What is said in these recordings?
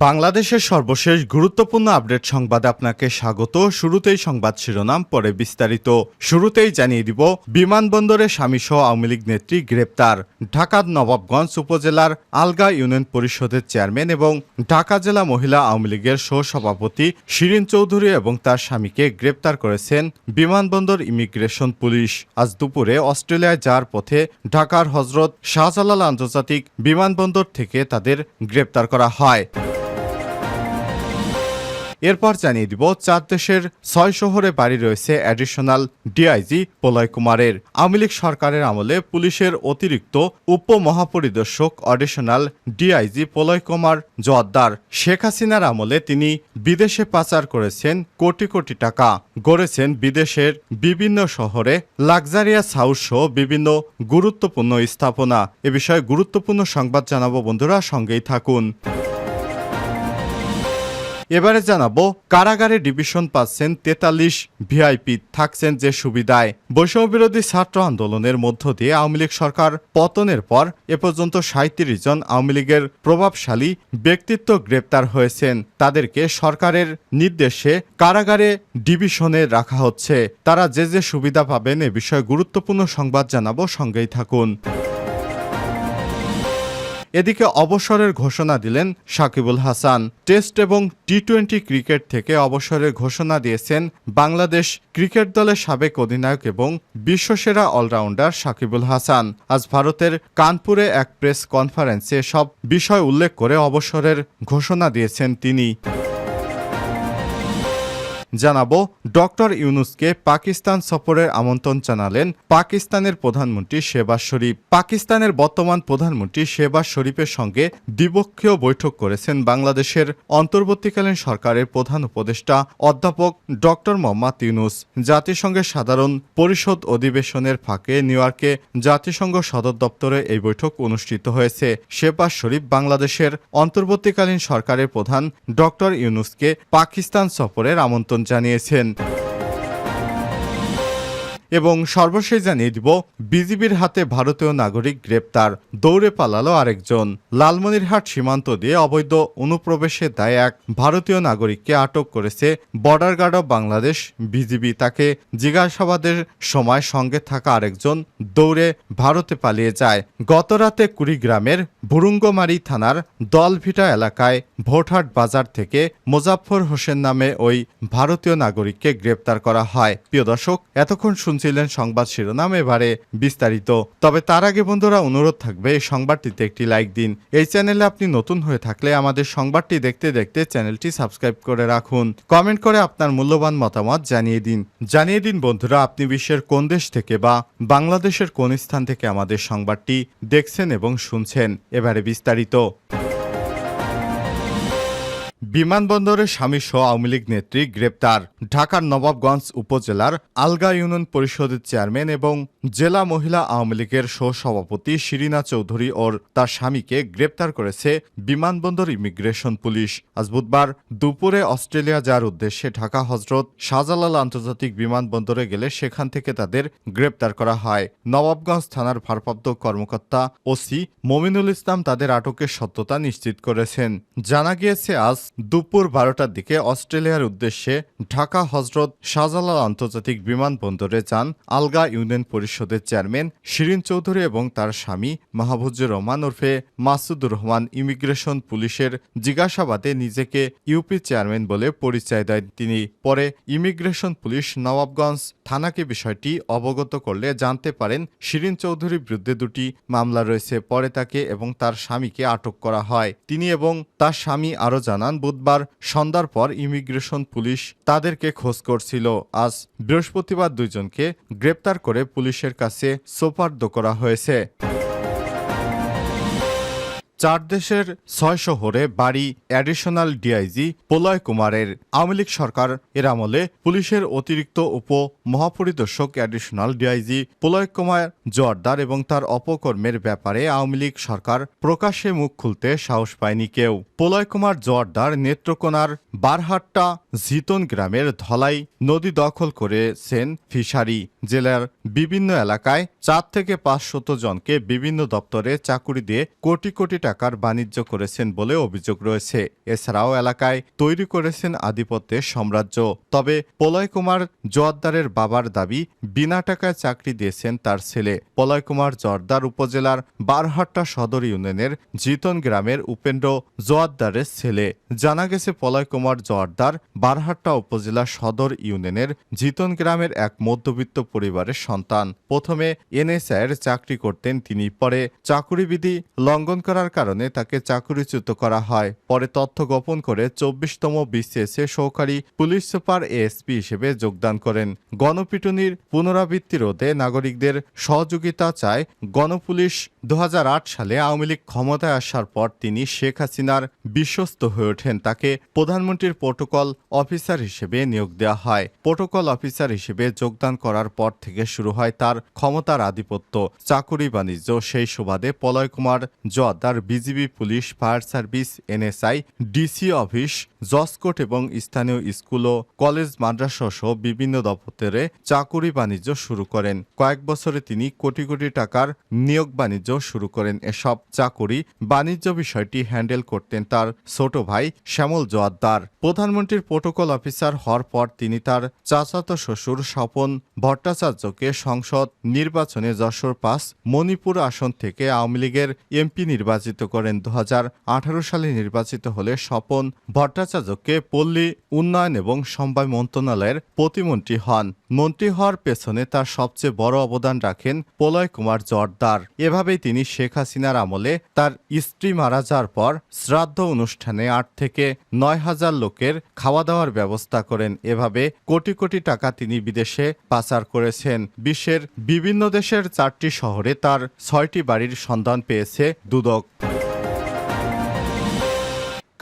বাংলাদেশের সর্বশেষ গুরুত্বপূর্ণ আপডেট সংবাদে আপনাকে স্বাগত। শুরুতেই সংবাদ শিরোনাম, পরে বিস্তারিত। শুরুতেই জানিয়ে দিব, বিমানবন্দরে স্বামীসহ আওয়ামী লীগ নেত্রী গ্রেপ্তার। ঢাকার নবাবগঞ্জ উপজেলার আলগা ইউনিয়ন পরিষদের চেয়ারম্যান এবং ঢাকা জেলা মহিলা আওয়ামী লীগের সহসভাপতি শিরিন চৌধুরী এবং তার স্বামীকে গ্রেপ্তার করেছেন বিমানবন্দর ইমিগ্রেশন পুলিশ। আজ দুপুরে অস্ট্রেলিয়ায় যাওয়ার পথে ঢাকার হজরত শাহজালাল আন্তর্জাতিক বিমানবন্দর থেকে তাদের গ্রেপ্তার করা হয়। এরপর জানিয়ে দিব, চার দেশের ছয় শহরে বাড়ি রয়েছে অ্যাডিশনাল ডিআইজি প্রলয় কুমারের। আওয়ামী লীগ সরকারের আমলে পুলিশের অতিরিক্ত উপমহাপরিদর্শক অডিশনাল ডিআইজি প্রলয় কুমার জোয়াদ্দার শেখ হাসিনার আমলে তিনি বিদেশে পাচার করেছেন কোটি কোটি টাকা, গড়েছেন বিদেশের বিভিন্ন শহরে লাক্সারিয়াস হাউস সহ বিভিন্ন গুরুত্বপূর্ণ স্থাপনা। এ বিষয়ে গুরুত্বপূর্ণ সংবাদ জানাব বন্ধুরা, সঙ্গেই থাকুন। এবারে জানাব, কারাগারে ডিভিশন পাচ্ছেন তেতাল্লিশ ভিআইপি, থাকছেন যে সুবিধায়। বৈষম্যবিরোধী ছাত্র আন্দোলনের মধ্য দিয়ে আওয়ামী লীগ সরকার পতনের পর এ পর্যন্ত সাঁত্রিশ জন আওয়ামী লীগের প্রভাবশালী ব্যক্তিত্ব গ্রেপ্তার হয়েছেন। তাদেরকে সরকারের নির্দেশে কারাগারে ডিভিশনে রাখা হচ্ছে। তারা যে যে সুবিধা পাবেন এ বিষয়ে গুরুত্বপূর্ণ সংবাদ জানাব, সঙ্গেই থাকুন। এদিকে অবসরের ঘোষণা দিলেন সাকিবুল হাসান। টেস্ট এবং টি টোয়েন্টি ক্রিকেট থেকে অবসরের ঘোষণা দিয়েছেন বাংলাদেশ ক্রিকেট দলের সাবেক অধিনায়ক এবং বিশ্বসেরা অলরাউন্ডার সাকিবুল হাসান। আজ ভারতের কানপুরে এক প্রেস কনফারেন্সে সব বিষয় উল্লেখ করে অবসরের ঘোষণা দিয়েছেন তিনি। জানাব, ডক্টর ইউনুসকে পাকিস্তান সফরের আমন্ত্রণ জানালেন পাকিস্তানের প্রধানমন্ত্রী শেবাজ শরীফ। পাকিস্তানের বর্তমান প্রধানমন্ত্রী শেবাজ শরীফের সঙ্গে দ্বিপক্ষীয় বৈঠক করেছেন বাংলাদেশের অন্তর্বর্তীকালীন সরকারের প্রধান উপদেষ্টা অধ্যাপক ডক্টর মোহাম্মদ ইউনুস। জাতিসংঘের সাধারণ পরিষদ অধিবেশনের ফাঁকে নিউ ইয়র্কে জাতিসংঘ সদর দপ্তরে এই বৈঠক অনুষ্ঠিত হয়েছে। শেবাজ শরীফ বাংলাদেশের অন্তর্বর্তীকালীন সরকারের প্রধান ডক্টর ইউনুসকে পাকিস্তান সফরের আমন্ত্রণ জানিয়েছেন। এবং সর্বশেষ জানিয়ে দিব, বিজিবির হাতে ভারতীয় নাগরিক গ্রেপ্তার, দৌড়ে পালালো আরেকজন। লালমনিরহাট সীমান্ত দিয়ে অবৈধ অনুপ্রবেশের দায় এক ভারতীয় নাগরিককে আটক করেছে border guard of Bangladesh, BGB. তাকে জিজ্ঞাসাবাদের সময় সঙ্গে থাকা আরেকজন দৌড়ে ভারতে পালিয়ে যায়। গতরাতে কুড়িগ্রামের ভুরুঙ্গমারি থানার দলভিটা এলাকায় ভোটহাট বাজার থেকে মোজাফফর হোসেন নামে ওই ভারতীয় নাগরিককে গ্রেপ্তার করা হয়। প্রিয় দর্শক, এতক্ষণ শুনছিলেন সংবাদ শিরোনাম এবারে বিস্তারিত। তবে তার আগে বন্ধুরা অনুরোধ থাকবে এই সংবাদটিতে একটি লাইক দিন। এই চ্যানেলে আপনি নতুন হয়ে থাকলে আমাদের সংবাদটি দেখতে দেখতে চ্যানেলটি সাবস্ক্রাইব করে রাখুন। কমেন্ট করে আপনার মূল্যবান মতামত জানিয়ে দিন। জানিয়ে দিন বন্ধুরা, আপনি বিশ্বের কোন দেশ থেকে বা বাংলাদেশের কোন স্থান থেকে আমাদের সংবাদটি দেখছেন এবং শুনছেন। এবারে বিস্তারিত। বিমানবন্দরে স্বামী সহ আওয়ামী লীগ নেত্রী গ্রেপ্তার। ঢাকার নবাবগঞ্জ উপজেলার আলগা ইউনিয়ন পরিষদের চেয়ারম্যান এবং জেলা মহিলা আওয়ামী লীগের সহসভাপতি শিরিনা চৌধুরী ও তার স্বামীকে গ্রেপ্তার করেছে বিমানবন্দর ইমিগ্রেশন পুলিশ। আজ বুধবার দুপুরে অস্ট্রেলিয়া যাওয়ার উদ্দেশ্যে ঢাকা হজরত শাহজালাল আন্তর্জাতিক বিমানবন্দরে গেলে সেখান থেকে তাদের গ্রেপ্তার করা হয়। নবাবগঞ্জ থানার ভারপ্রাপ্ত কর্মকর্তা ওসি মমিনুল ইসলাম তাদের আটকের সত্যতা নিশ্চিত করেছেন। জানা গিয়েছে, আজ দুপুর বারোটার দিকে অস্ট্রেলিয়ার উদ্দেশ্যে ঢাকা হজরত শাহজালাল আন্তর্জাতিক বিমানবন্দরে যান আলগা ইউনিয়ন পরিষদের চেয়ারম্যান শিরিন চৌধুরী এবং তার স্বামী মাহবুজুর রহমান ওরফে মাসুদুর রহমান ইমিগ্রেশন পুলিশের জিজ্ঞাসাবাদে নিজেকে ইউপি চেয়ারম্যান বলে পরিচয় দেন তিনি। পরে ইমিগ্রেশন পুলিশ নবাবগঞ্জ থানাকে বিষয়টি অবগত করলে জানতে পারেন শিরিন চৌধুরীর বিরুদ্ধে দুটি মামলা রয়েছে। পরে তাকে এবং তার স্বামীকে আটক করা হয়। তিনি এবং তার স্বামী আরও জানান, বুধবার সন্ধ্যার পর ইমিগ্রেশন পুলিশ তাদেরকে খোঁজ করছিল। আজ বৃহস্পতিবার দুইজনকে গ্রেপ্তার করে পুলিশের কাছে সোপার্দ করা হয়েছে। চার দেশের ছয় শহরে বাড়ি অ্যাডিশনাল ডিআইজি প্রলয় কুমারের আওয়ামী লীগ সরকার এর আমলে পুলিশের অতিরিক্ত উপ মহাপরিদর্শক অ্যাডিশনাল ডিআইজি প্রলয় কুমার জোয়ারদার এবং তার অপকর্মের ব্যাপারে আওয়ামী লীগ সরকার প্রকাশ্যে মুখ খুলতে সাহস পায়নি কেউ। প্রলয় কুমার জোয়ারদার নেত্রকোনার বারহাট্টা জিতন গ্রামের ধলাই নদী দখল করেছেন ফিশারি জেলার বিভিন্ন এলাকায় চার থেকে পাঁচশত জনকে বিভিন্ন দপ্তরে চাকুরি দিয়ে কোটি কোটি টাকার বাণিজ্য করেছেন বলে অভিযোগ রয়েছে। এছাড়াও এলাকায় তৈরি করেছেন আধিপত্যের সাম্রাজ্য। তবে পলয় কুমার জোয়ারদারের বাবার দাবি, বিনা টাকায় চাকরি দিয়েছেন তার ছেলে। পলয় কুমার জোয়ারদার উপজেলার বারহাট্টা সদর ইউনিয়নের জিতন গ্রামের উপেন্দ্র জোয়ারদারের ছেলে। জানা গেছে প্রলয় কুমার জোয়ারদার বারহাট্টা উপজেলা সদর ইউনিয়নের জিতন গ্রামের এক মধ্যবিত্ত পরিবারের সন্তান। প্রথমে এনএসআইয়ের চাকরি করতেন তিনি, পরে চাকুরিবিধি লঙ্ঘন করার কারণে তাকে চাকুরিচ্যুত করা হয়। পরে তথ্য গোপন করে চব্বিশতম বিসিএসে সহকারী পুলিশ সুপার এএসপি হিসেবে যোগদান করেন। গণপিটুনির পুনরাবৃত্তি রোধে নাগরিকদের সহযোগিতা চায় গণপুলিশ। দু সালে আওয়ামী লীগ ক্ষমতায় আসার পর তিনি শেখ হাসিনার বিশ্বস্ত হয়ে ওঠেন। তাকে প্রধানমন্ত্রীর প্রোটোকল অফিসার হিসেবে নিয়োগ দেওয়া হয়। প্রোটোকল অফিসার হিসেবে যোগদান করার পর থেকে শুরু হয় তার ক্ষমতার আধিপত্য। চাকুরি বাণিজ্য সেই সুবাদে Pralay Kumar Joardar BGB police fire service NSI DC office জসকোট এবং স্থানীয় স্কুল ও কলেজ মাদ্রাসা সহ বিভিন্ন দপ্তরে চাকুরি বাণিজ্য শুরু করেন। কয়েক বছরে তিনি কোটি কোটি টাকার নিয়োগ বাণিজ্য শুরু করেন। এসব চাকুরি বাণিজ্য বিষয়টি হ্যান্ডেল করতেন তার ছোট ভাই শ্যামল জোয়ারদার প্রধানমন্ত্রীর প্রোটোকল অফিসার হওয়ার পর তিনি তার চাচাতো শ্বশুর স্বপন ভট্টাচার্যকে সংসদ নির্বাচনে যশোর পাস মণিপুর আসন থেকে আওয়ামী লীগের এমপি নির্বাচিত করেন। দু হাজার আঠারো সালে নির্বাচিত হলে স্বপন ভট্টাচার্যকে পল্লী উন্নয়ন এবং সমবায় মন্ত্রণালয়ের প্রতিমন্ত্রী হন। মন্ত্রী হওয়ার পেছনে তার সবচেয়ে বড় অবদান রাখেন প্রলয় কুমার জর্দার এভাবেই তিনি শেখ হাসিনার আমলে তার স্ত্রী মারা যাওয়ার পর শ্রাদ্ধ অনুষ্ঠানে আট থেকে নয় হাজার লোকের খাওয়া দাওয়ার ব্যবস্থা করেন। এভাবে কোটি কোটি টাকা তিনি বিদেশে পাচার করেছেন। বিশ্বের বিভিন্ন দেশের চারটি শহরে তার ছয়টি বাড়ির সন্ধান পেয়েছে দুদক।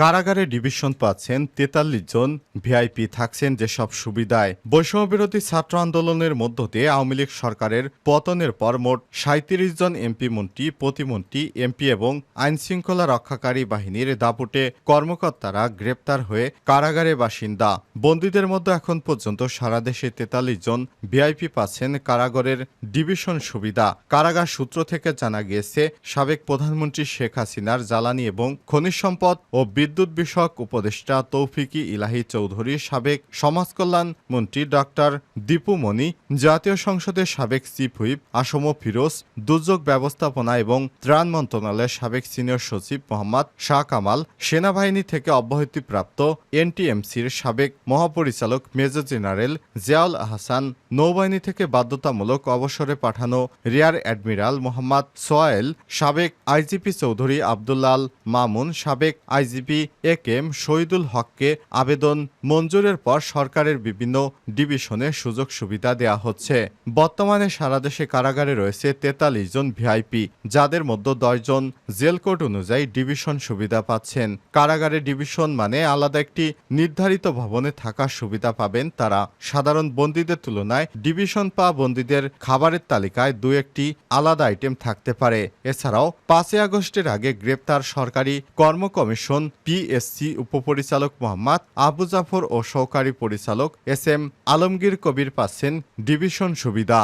কারাগারে ডিভিশন পাচ্ছেন তেতাল্লিশ জন, ভিআইপি থাকছেন যেসব সুবিধায়। বৈষম্যবিরোধী ছাত্র আন্দোলনের মধ্য দিয়ে আওয়ামী লীগ সরকারের পতনের পর মোট সাঁত্রিশ জন এমপি মন্ত্রী, প্রতিমন্ত্রী, এমপি এবং আইনশৃঙ্খলা রক্ষাকারী বাহিনীর দাপুটে কর্মকর্তারা গ্রেপ্তার হয়ে কারাগারে বাসিন্দা। বন্দীদের মধ্যে এখন পর্যন্ত সারা দেশে তেতাল্লিশ জন ভিআইপি পাচ্ছেন কারাগারের ডিভিশন সুবিধা। কারাগার সূত্র থেকে জানা গিয়েছে, সাবেক প্রধানমন্ত্রী শেখ হাসিনার জ্বালানি এবং খনিজ সম্পদ ও বিদ্যুৎ বিষয়ক উপদেষ্টা তৌফিকি ইলাহি চৌধুরী, সাবেক সমাজ কল্যাণ মন্ত্রী ডক্টর দীপু মনি, জাতীয় সংসদের সাবেক চিফ হুইপ আসম ফিরোজ, দুর্যোগ ব্যবস্থাপনা এবং ত্রাণ মন্ত্রণালয়ের সাবেক সিনিয়র সচিব মোহাম্মদ শাহ কামাল, সেনাবাহিনী থেকে অব্যাহতিপ্রাপ্ত এনটিএমসির সাবেক মহাপরিচালক মেজর জেনারেল জিয়াউল আহসান, নৌবাহিনী থেকে বাধ্যতামূলক অবসরে পাঠানো রিয়ার অ্যাডমিরাল মোহাম্মদ সোয়াইল, সাবেক আইজিপি চৌধুরী আবদুল্লাল মামুন, সাবেক IGP A K M, Shahidul হককে আবেদন মঞ্জুরের পর সরকারের বিভিন্ন ডিভিশনে সুযোগ সুবিধা দেয়া হচ্ছে। বর্তমানে সারা দেশে কারাগারে রয়েছে তেতাল্লিশ জন ভিআইপি, যাদের মধ্যে দশজন জেল কোড অনুযায়ী ডিভিশন সুবিধা পাচ্ছেন। কারাগারে ডিভিশন মানে আলাদা একটি নির্ধারিত ভবনে থাকার সুবিধা পাবেন তারা। সাধারণ বন্দীদের তুলনায় ডিভিশন পা বন্দীদের খাবারের তালিকায় দু একটি আলাদা আইটেম থাকতে পারে। এছাড়াও পাঁচই আগস্টের আগে গ্রেপ্তার সরকারি কর্ম কমিশন পিএসসি উপপরিচালক মোহাম্মদ আবু জাফর ও সহকারী পরিচালক এস এম আলমগীর কবির পাচ্ছেন ডিভিশন সুবিধা।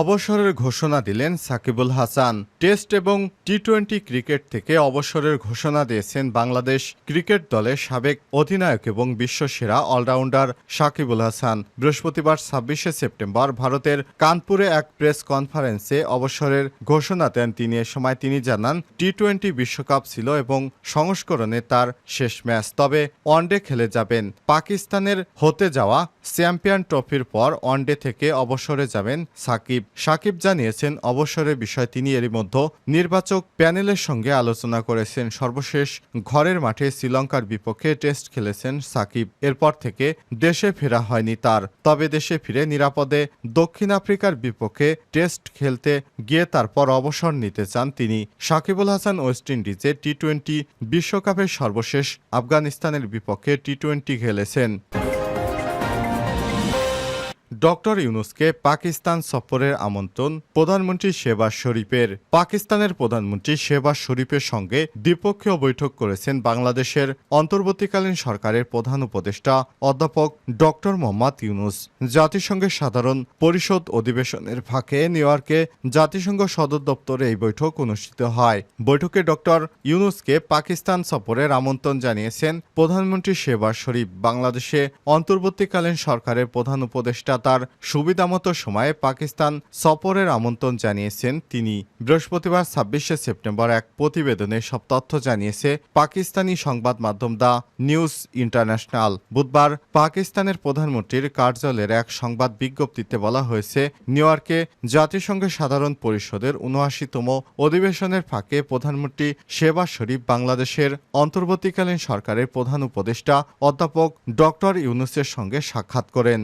অবসরের ঘোষণা দিলেন সাকিবুল হাসান। টেস্ট এবং টি টোয়েন্টি ক্রিকেট থেকে অবসরের ঘোষণা দিয়েছেন বাংলাদেশ ক্রিকেট দলের সাবেক অধিনায়ক এবং বিশ্বসেরা অলরাউন্ডার সাকিবুল হাসান। বৃহস্পতিবার ছাব্বিশে সেপ্টেম্বর ভারতের কানপুরে এক প্রেস কনফারেন্সে অবসরের ঘোষণা দেন তিনি। এ সময় তিনি জানান টি টোয়েন্টি বিশ্বকাপ ছিল এবং সংস্করণে তার শেষ ম্যাচ। তবে ওয়ানডে খেলে যাবেন। পাকিস্তানের হতে যাওয়া চ্যাম্পিয়ন ট্রফির পর ওয়ানডে থেকে অবসরে যাবেন সাকিব। সাকিব জানিয়েছেন, অবসরের বিষয় তিনি এরই মধ্যে নির্বাচক প্যানেলের সঙ্গে আলোচনা করেছেন। সর্বশেষ ঘরের মাঠে শ্রীলঙ্কার বিপক্ষে টেস্ট খেলেছেন সাকিব। এরপর থেকে দেশে ফেরা হয়নি তার। তবে দেশে ফিরে নিরাপদে দক্ষিণ আফ্রিকার বিপক্ষে টেস্ট খেলতে গিয়ে তারপর অবসর নিতে চান তিনি। সাকিবুল হাসান ওয়েস্ট ইন্ডিজে টি টোয়েন্টি বিশ্বকাপের সর্বশেষ আফগানিস্তানের বিপক্ষে টি টোয়েন্টি খেলেছেন। ডক্টর ইউনুসকে পাকিস্তান সফরের আমন্ত্রণ প্রধানমন্ত্রী শেবাজ শরীফের। পাকিস্তানের প্রধানমন্ত্রী শেবাজ শরীফের সঙ্গে দ্বিপক্ষীয় বৈঠক করেছেন বাংলাদেশের অন্তর্বর্তীকালীন সরকারের প্রধান উপদেষ্টা অধ্যাপক ডক্টর মোহাম্মদ ইউনুস। জাতিসংঘের সাধারণ পরিষদ অধিবেশনের ফাঁকে নিউ ইয়র্কে জাতিসংঘ সদর দপ্তরে এই বৈঠক অনুষ্ঠিত হয়। বৈঠকে ডক্টর ইউনুসকে পাকিস্তান সফরের আমন্ত্রণ জানিয়েছেন প্রধানমন্ত্রী শেবাজ শরীফ। বাংলাদেশে অন্তর্বর্তীকালীন সরকারের প্রধান উপদেষ্টা তার সুবিধামতো সময়ে পাকিস্তান সফরের আমন্ত্রণ জানিয়েছেন তিনি। বৃহস্পতিবার ছাব্বিশে সেপ্টেম্বর এক প্রতিবেদনে সব তথ্য জানিয়েছে পাকিস্তানি সংবাদ মাধ্যম দ্য নিউজ ইন্টারন্যাশনাল। বুধবার পাকিস্তানের প্রধানমন্ত্রীর কার্যালয়ের এক সংবাদ বিজ্ঞপ্তিতে বলা হয়েছে, নিউ ইয়র্কে জাতিসংঘের সাধারণ পরিষদের উনআশিতম অধিবেশনের ফাঁকে প্রধানমন্ত্রী শেবা শরীফ বাংলাদেশের অন্তর্বর্তীকালীন সরকারের প্রধান উপদেষ্টা অধ্যাপক ডক্টর ইউনুসের সঙ্গে সাক্ষাৎ করেন।